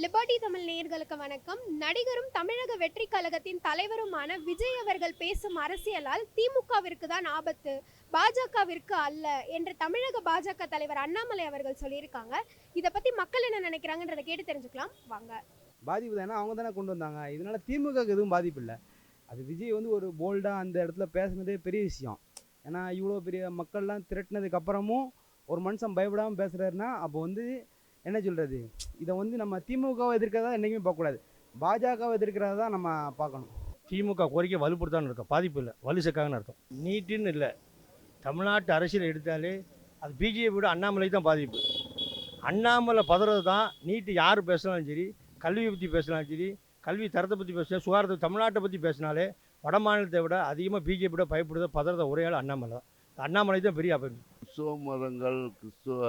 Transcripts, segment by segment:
Liberty Tamil நேயர்களுக்கு வணக்கம். நடிகரும் தமிழக வெற்றி கழகத்தின் தலைவருமான விஜய் அவர்கள் பேசும் அரசியலால் திமுகவிற்கு தான் ஆபத்து பாஜகவிற்கு அல்ல என்று தமிழக பாஜக தலைவர் அண்ணாமலை அவர்கள் சொல்லியிருக்காங்க. இதை பத்தி மக்கள் என்ன நினைக்கிறாங்கன்றதை கேட்டு தெரிஞ்சுக்கலாம். வாங்க. பாதிப்பு தானே? அவங்க தானே கொண்டு வந்தாங்க. இதனால திமுக எதுவும் பாதிப்பு இல்லை. அது விஜய் வந்து ஒரு போல்டாக அந்த இடத்துல பேசுனதே பெரிய விஷயம். ஏன்னா இவ்வளோ பெரிய மக்கள்லாம் திரட்டினதுக்கப்புறமும் ஒரு மனுஷன் பயப்படாமல் பேசுகிறாருன்னா அப்போ வந்து என்ன சொல்கிறது இதை வந்து நம்ம திமுகவை எதிர்க்கிறதா என்றைக்குமே பார்க்கக்கூடாது. பாஜகவை எதிர்க்கிறதா தான் நம்ம பார்க்கணும். திமுக கோரிக்கை வலுப்படுத்தான்னு அர்த்தம் பாதிப்பு இல்லை. வலு சேர்க்காங்கன்னு அர்த்தம். நீட்டுன்னு இல்லை. தமிழ்நாட்டு அரசியல் எடுத்தாலே அது பிஜேபி விட அண்ணாமலை தான் பாதிப்பு. அண்ணாமலை பதறது தான் நீட்டு யார் பேசினாலும் சரி கல்வியை பற்றி பேசினாலும் சரி கல்வி தரத்தை பற்றி பேசினா சுகாதாரத்தை தமிழ்நாட்டை பற்றி பேசினாலே வட மாநிலத்தை விட அதிகமாக பிஜேபி விட பயப்படுறத பதறத ஒரே ஆள் அண்ணாமலை தான். அண்ணாமலை தான் பெரிய அப்ப கிறிஸ்துவ மதங்கள் கிறிஸ்துவ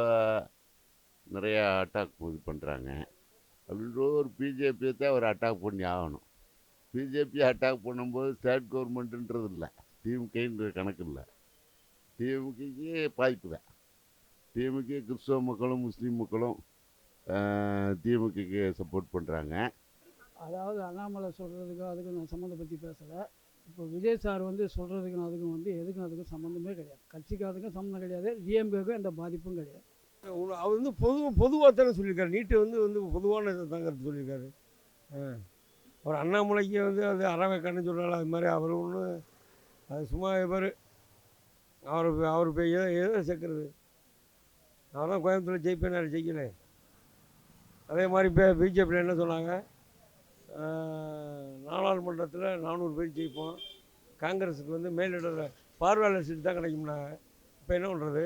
நிறையா அட்டாக் இது பண்ணுறாங்க அப்படின்ற ஒரு பிஜேபியை தான் அவர் அட்டாக் பண்ணி ஆகணும். பிஜேபி அட்டாக் பண்ணும்போது ஸ்டேட் கவர்மெண்ட்டுன்றது இல்லை. டிஎம்கேன்ற கணக்கு இல்லை. திமுகக்கு பாய்ப்பு தான். டிஎம்கே கிறிஸ்தவ மக்களும் முஸ்லீம் மக்களும் டிஎம்கேக்கு சப்போர்ட் பண்ணுறாங்க அதாவது அண்ணாமலை சொல்கிறதுக்கும் அதுக்கும் நான் சம்மந்தம் பற்றி பேசலை. இப்போ விஜய் சார் வந்து சொல்கிறதுக்கும் அதுக்கும் வந்து எதுக்கும் அதுக்கும் சம்மந்தமே கிடையாது. கட்சிக்கு அதுக்கும் சம்மந்தம் கிடையாது. டிஎம்கேக்கும் எந்த பாதிப்பும் கிடையாது. அவர் வந்து பொது பொதுவாக தானே சொல்லியிருக்காரு. நீட்டு வந்து வந்து பொதுவான இதை தாங்கிறது சொல்லியிருக்காரு. அவர் அண்ணாமலைக்கு வந்து அது அறவைக்கான்னு சொல்கிறாள் அது மாதிரி அவர் ஒன்று அது சும்மா இவர். அவர் அவர் போய் ஏதோ எதோ சேர்க்குறது. அவர் தான் கோயம்புத்தூர் ஜெயிப்பேன் ஜெயிக்கல. அதே மாதிரி இப்போ பிஜேபியில் என்ன சொன்னாங்க? நாடாளுமன்றத்தில் நானூறு பேர் ஜெயிப்போம். காங்கிரஸுக்கு வந்து மேலிட பார்வையாளர் சீட்டு தான் கிடைக்கும்னாங்க. இப்போ என்ன பண்ணுறது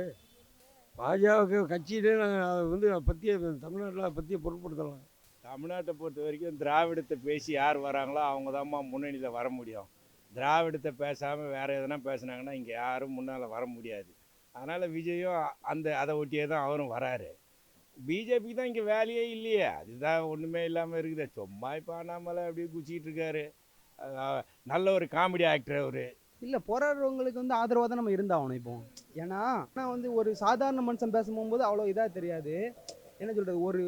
பாஜக கட்சியிலே நாங்கள் அதை வந்து பற்றிய தமிழ்நாட்டில் பற்றிய பொருட்படுத்தலாம். தமிழ்நாட்டை பொறுத்த வரைக்கும் திராவிடத்தை பேசி யார் வராங்களோ அவங்க தான்மா முன்னணியில் வர முடியும். திராவிடத்தை பேசாமல் வேறு எதனா பேசுனாங்கன்னா இங்கே யாரும் முன்னால் வர முடியாது. அதனால் விஜயும் அந்த அதை ஒட்டியே தான் அவரும் வராரு. பிஜேபிக்கு தான் இங்கே வேலையே இல்லையே. அதுதான் ஒன்றுமே இல்லாமல் இருக்குது. சும்மா இப்போ அண்ணாமலை அப்படியே குச்சிக்கிட்டு இருக்காரு. நல்ல ஒரு காமெடி ஆக்டர் அவர். இல்லை போராடுறவங்களுக்கு வந்து ஆதரவாக தான் நம்ம இருந்தாகணும் இப்போ. ஏன்னா நான் வந்து ஒரு சாதாரண மனுஷன் பேசும்போது அவ்வளோ இதாக தெரியாது. என்ன சொல்கிறது ஒரு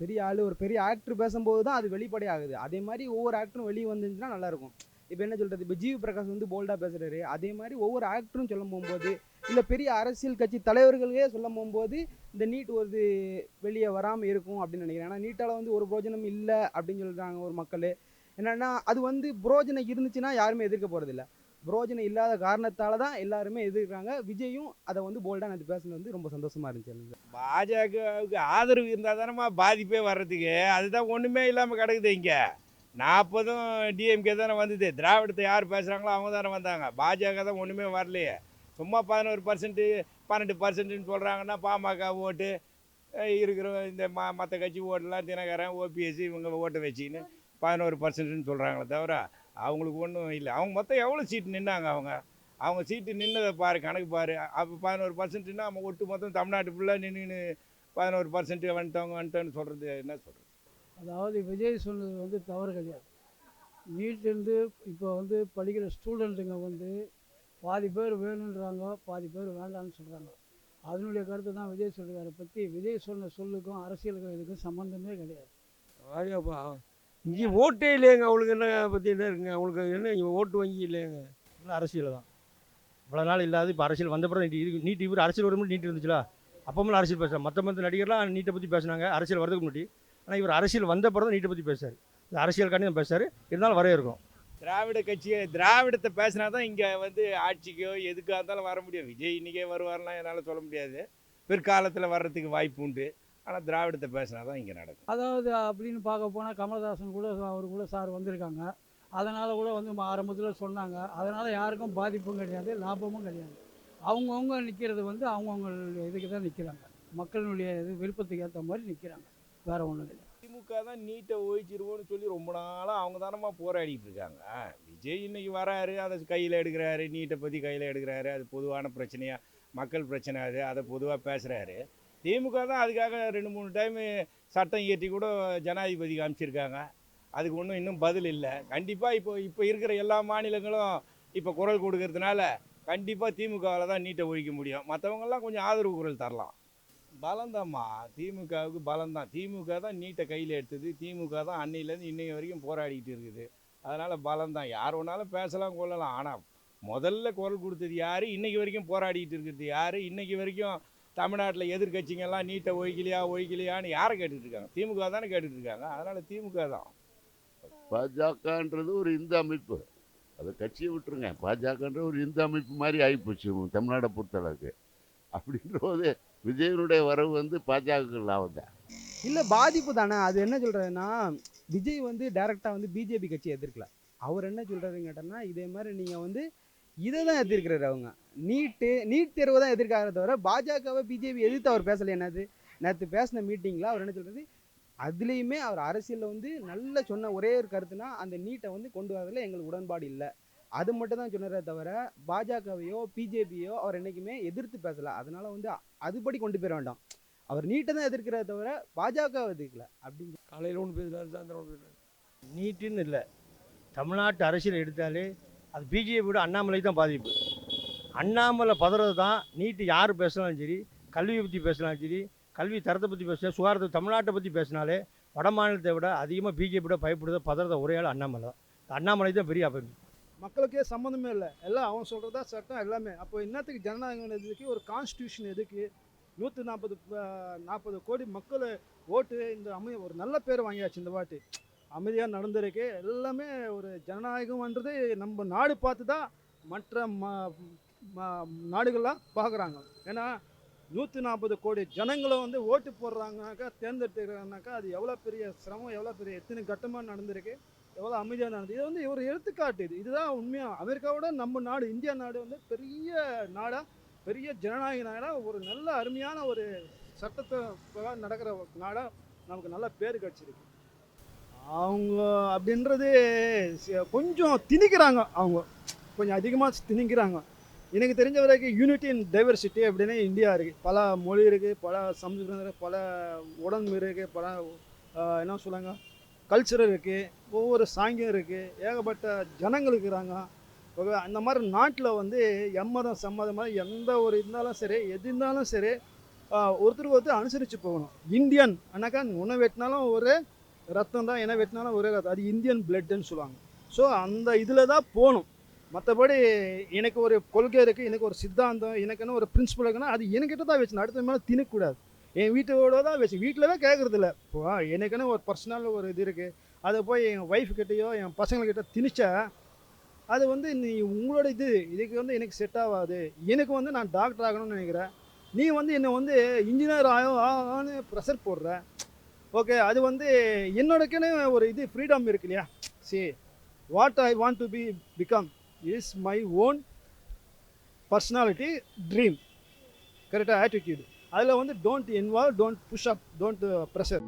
பெரிய ஆள் ஒரு பெரிய ஆக்டர் பேசும்போது தான் அது வெளிப்படை ஆகுது. அதே மாதிரி ஒவ்வொரு ஆக்டரும் வெளியே வந்துருந்துச்சுன்னா நல்லாயிருக்கும் இப்போ என்ன சொல்கிறது இப்போ ஜிவி பிரகாஷ் வந்து போல்டாக பேசுகிறாரு அதே மாதிரி ஒவ்வொரு ஆக்டரும் சொல்ல போகும்போது இல்லை பெரிய அரசியல் கட்சி தலைவர்களே சொல்ல போகும்போது இந்த நீட் ஒரு வெளியே வராமல் இருக்கும் அப்படின்னு நினைக்கிறேன். ஏன்னா நீட்டால் வந்து ஒரு பிரோஜனம் இல்லை அப்படின்னு சொல்கிறாங்க ஒரு மக்கள். என்னென்னா அது வந்து புரோஜனம் இருந்துச்சுன்னா யாருமே எதிர்க்க போகிறதில்ல புரோஜனம் இல்லாத காரணத்தால தான் எல்லாருமே எதிர்க்கிறாங்க. விஜயும் அதை வந்து போல்டாக நான் பேசுனது வந்து ரொம்ப சந்தோஷமாக இருந்துச்சு எனக்கு. பாஜகவுக்கு ஆதரவு இருந்தால் தானேம்மா பாதிப்பே வர்றதுக்கு. அதுதான் ஒன்றுமே இல்லாமல் கிடக்குது இங்கே. நாற்பதும் டிஎம்கே தானே வந்தது. திராவிடத்தை யார் பேசுகிறாங்களோ அவங்க தானே வந்தாங்க. பாஜக தான் ஒன்றுமே வரலையே. சும்மா பதினோரு பர்சன்ட்டு பன்னெண்டு பர்சன்ட்டுன்னு சொல்கிறாங்கன்னா பாமக ஓட்டு இருக்கிற இந்த ம மற்ற கட்சி ஓட்டெல்லாம் தினகரன் ஓபிஎஸ்சி இவங்க ஓட்டை வச்சுக்கின்னு பதினோரு பர்சன்ட்டுன்னு சொல்கிறாங்களே தவிர அவங்களுக்கு ஒன்றும் இல்லை. அவங்க மொத்தம் எவ்வளோ சீட்டு நின்னாங்க அவங்க? அவங்க சீட்டு நின்னதை பாரு கணக்கு பாரு. அப்போ பதினோரு பர்சன்ட்னா நம்ம ஒட்டு மொத்தம் தமிழ்நாட்டு ஃபுல்லாக நின்று பதினோரு பர்சன்ட் வந்துட்டவங்க வந்துட்டோன்னு சொல்கிறது என்ன சொல்கிறது அதாவது விஜய் சொன்னது வந்து தவறு கிடையாது. நீட்லேருந்து இப்போ வந்து படிக்கிற ஸ்டூடெண்ட்டுங்க வந்து பாதி பேர் வேணுன்றாங்க பாதி பேர் வேண்டாம்னு சொல்கிறாங்க அதனுடைய கருத்து தான் விஜய் சொல்கிறாரை பற்றி விஜய் சொன்ன சொல்லுக்கும் அரசியலுக்கும் இதுக்கும் சம்மந்தமே கிடையாது. இங்கே ஓட்டே இல்லையங்க. அவங்களுக்கு என்ன பற்றி என்ன இருக்குங்க? அவங்களுக்கு என்ன இங்கே ஓட்டு வங்கி இல்லைங்க அரசியல் தான். இவ்வளோ நாள் இல்லாத இப்போ அரசியல் வந்த பிறகு நீட்டு இது நீட் இவர் அரசியல் வரும்போது நீட் இருந்துச்சுல? அப்போமெல்லாம் அரசியல் பேசுகிறார் மற்ற மற்ற நடிகர்லாம் நீட்டை பற்றி பேசுனாங்க. அரசியல் வரதுக்கு முன்னாடி. ஆனால் இவர் அரசியல் வந்த பிறகு நீட்டை பற்றி பேசுறாரு. இந்த அரசியல்காண்டி தான் பேசுறாரு. இருந்தாலும் வரவே இருக்கும். திராவிட கட்சியை திராவிடத்தை பேசினா தான் இங்கே வந்து ஆட்சிக்கோ எதுக்காக இருந்தாலும் வர முடியும். விஜய் இன்றைக்கே வருவார்லாம் என்னால் சொல்ல முடியாது. பிற்காலத்தில் வர்றதுக்கு வாய்ப்பு உண்டு. ஆனால் திராவிடத்தை பேசினா தான் இங்கே நடக்கும். அதாவது அப்படின்னு பார்க்க போனால் கமலஹாசன் கூட அவர் கூட சார் வந்திருக்காங்க. அதனால் கூட வந்து ஆரம்பத்தில் சொன்னாங்க. அதனால் யாருக்கும் பாதிப்பும் கிடையாது லாபமும் கிடையாது. அவங்கவுங்க நிற்கிறது வந்து அவங்கவுங்களுடைய இதுக்கு தான் நிற்கிறாங்க மக்களினுடைய இது விருப்பத்துக்கு ஏற்ற மாதிரி நிற்கிறாங்க வேற ஒன்றும் இல்லை. திமுக தான் நீட்டை ஒழிச்சிருவோன்னு சொல்லி ரொம்ப நாளாக அவங்க தானமா போராடிட்டு இருக்காங்க. விஜய் இன்னைக்கு வராரு அதை கையில் எடுக்கிறாரு நீட்டை பற்றி கையில் எடுக்கிறாரு. அது பொதுவான பிரச்சனையாக மக்கள் பிரச்சனை அது அதை பொதுவாக பேசுகிறாரு திமுக தான் அதுக்காக ரெண்டு மூணு டைமு சட்டம் இயற்றி கூட ஜனாதிபதி காமிச்சிருக்காங்க. அதுக்கு ஒன்றும் இன்னும் பதில் இல்லை. கண்டிப்பாக இப்போ இப்போ இருக்கிற எல்லா மாநிலங்களும் இப்போ குரல் கொடுக்கறதுனால கண்டிப்பாக திமுகவில் தான் நீட்டை ஒழிக்க முடியும். மற்றவங்கெல்லாம் கொஞ்சம் ஆதரவு குரல் தரலாம். பலம்தாம்மா திமுகவுக்கு பலந்தான். திமுக தான் நீட்டை கையில் எடுத்தது. திமுக தான் அன்னையிலேருந்து இன்னைக்கு வரைக்கும் போராடிக்கிட்டு இருக்குது. அதனால் பலந்தான். யார் வேணாலும் பேசலாம் கொள்ளலாம். ஆனால் முதல்ல குரல் கொடுத்தது யார்? இன்றைக்கி வரைக்கும் போராடிக்கிட்டு இருக்கிறது யார்? இன்றைக்கி வரைக்கும் தமிழ்நாட்டில் எதிர்கட்சிங்கெல்லாம் நீட்டை ஒழிக்கலையா ஒழிக்கலையான்னு யாரை கேட்டுட்டு இருக்காங்க திமுக தானே கேட்டுட்டு இருக்காங்க அதனால் திமுக தான். பாஜகன்றது ஒரு இந்து அமைப்பு. அதை கட்சியை விட்டுருங்க. பாஜகன்ற ஒரு இந்து அமைப்பு மாதிரி ஆகிப்போச்சு தமிழ்நாடை பொறுத்தளவுக்கு. அப்படின்ற போது விஜயனுடைய வரவு வந்து பாஜக லாபம் தான் இல்லை பாதிப்பு தானே. அது என்ன சொல்கிறதுன்னா விஜய் வந்து டைரெக்டாக வந்து பிஜேபி கட்சி எதிர்க்கல. அவர் என்ன சொல்கிறாருன்னு கேட்டோம்னா இதே மாதிரி நீங்கள் வந்து இதை தான் எதிர்க்கிறாரு அவங்க. நீட்டு நீட் தேர்வு தான் எதிர்க்காரத தவிர பாஜகவை பிஜேபி எதிர்த்து அவர் பேசலை. என்னது? நேற்று பேசின மீட்டிங்கில் அவர் என்ன சொல்கிறது அதுலேயுமே அவர் அரசியலில் வந்து நல்ல சொன்ன ஒரே ஒரு கருத்துனா அந்த நீட்டை வந்து கொண்டு வரதுல எங்களுக்கு உடன்பாடு இல்லை. அது மட்டும் தான் சொன்னாரே தவிர பாஜகவையோ பிஜேபியோ அவர் என்றைக்குமே எதிர்த்து பேசலை. அதனால வந்து அதுபடி கொண்டு போயிட வேண்டாம். அவர் நீட்டை தான் எதிர்க்கிறத தவிர பாஜக எதிர்க்கல. அப்படின்னு காலையில் ஒன்று பேசுகிறாரு சாயந்தரம் ஒன்று பேசுகிறாரு நீட்டுன்னு இல்லை. தமிழ்நாட்டு அரசியல் எடுத்தாலே அது பிஜேபி விட அண்ணாமலை தான் பாதிப்பு. அண்ணாமலை பதறது தான் நீட்டு யார் பேசினாலும் சரி கல்வியை பற்றி பேசினாலும் சரி கல்வி தரத்தை பற்றி பேசினா சுகாதாரத்தை தமிழ்நாட்டை பற்றி பேசினாலே வட மாநிலத்தை விட அதிகமாக பிஜேபியோட பயப்படுறத பதறத ஒரே ஆள் அண்ணாமலை தான். அண்ணாமலை தான் பெரிய அப்ப மக்களுக்கே சம்மந்தமே இல்லை. எல்லாம் அவன் சொல்கிறதா சட்டம் எல்லாமே. அப்போ என்னத்துக்கு ஜனநாயகம் எதுக்கு ஒரு கான்ஸ்டியூஷன் எதுக்கு? நூற்றி நாற்பது நாற்பது கோடி மக்கள் ஓட்டு இந்த அமைய ஒரு நல்ல பேர் வாங்கியாச்சு இந்த வாட்டி. அமைதியாக நடந்திருக்கு. எல்லாமே ஒரு ஜனநாயகம்ன்றது நம்ம நாடு பார்த்து தான் மற்ற ம நாடுகள்லாம் பார்க்குறாங்க. ஏன்னா நூற்றி நாற்பது கோடி ஜனங்களை வந்து ஓட்டு போடுறாங்கனாக்கா தேர்ந்தெடுத்துக்கிறாங்கனாக்கா அது எவ்வளோ பெரிய சிரமம் எவ்வளோ பெரிய எத்தனை கட்டமாக நடந்திருக்கு எவ்வளோ அமைதியாக நடந்தது இது வந்து ஒரு எடுத்துக்காட்டு இது. இதுதான் உண்மையாக அமெரிக்காவோட நம்ம நாடு இந்தியா நாடு வந்து பெரிய நாடாக பெரிய ஜனநாயக நாடாக ஒரு நல்ல அருமையான ஒரு சட்டத்தை நடக்கிற நாடாக நமக்கு நல்ல பேர் கிடச்சிருக்கு. அவங்க அப்படின்றது கொஞ்சம் திணிக்கிறாங்க. அவங்க கொஞ்சம் அதிகமாக திணிக்கிறாங்க. எனக்கு தெரிஞ்ச வரைக்கும் யூனிட்டி இன் டைவர்சிட்டி அப்படின்னா இந்தியா இருக்குது பல மொழி இருக்குது பல சமஸ்கிருதம் இருக்குது பல உடம்பு இருக்குது பல என்ன சொல்லுங்க கல்ச்சர் இருக்குது ஒவ்வொரு சாங்கியம் இருக்குது ஏகப்பட்ட ஜனங்கள் இருக்கிறாங்க. அந்த மாதிரி நாட்டில் வந்து எம்மதம் சம்மதமாக எந்த ஒரு இருந்தாலும் சரி எது இருந்தாலும் சரி ஒருத்தருக்கு ஒருத்தர் அனுசரித்து போகணும். இந்தியன் ஆனாக்கா உணவு வெட்டினாலும் ஒரு ரத்தம் தான் என்ன வெட்டினாலும் ஒரே ரத்தம். அது இந்தியன் பிளட்டுன்னு சொல்லுவாங்க. ஸோ அந்த இதில் தான் போகணும். மற்றபடி எனக்கு ஒரு கொள்கை இருக்குது எனக்கு ஒரு சித்தாந்தம் எனக்குன்னு ஒரு பிரின்சிபல் இருக்குன்னா அது என்கிட்ட தான் வச்சு அடுத்த மேலே தினக்கூடாது என் வீட்டோட தான் வச்சு வீட்டில் தான் கேட்குறதில்ல இப்போ எனக்குன்னு ஒரு பர்சனல் ஒரு இது இருக்குது அதை போய் என் ஒய்ஃப் கிட்டேயோ என் பசங்கள்கிட்ட திணிச்சா அது வந்து நீ உங்களோட இது இதுக்கு வந்து எனக்கு செட் ஆகாது. எனக்கு வந்து நான் டாக்டர் ஆகணும்னு நினைக்கிறேன். நீ வந்து என்னை வந்து இன்ஜினியர் ஆகும் ஆகணும்னு ப்ரெஷர் போடுற. ஓகே அது வந்து என்னோடக்குன்னு ஒரு இது ஃப்ரீடம் இருக்கு இல்லையா see what I want to be become is my own personality dream கரெக்டாக ஆட்டிடியூடு அதில் வந்து don't involve don't push up don't pressure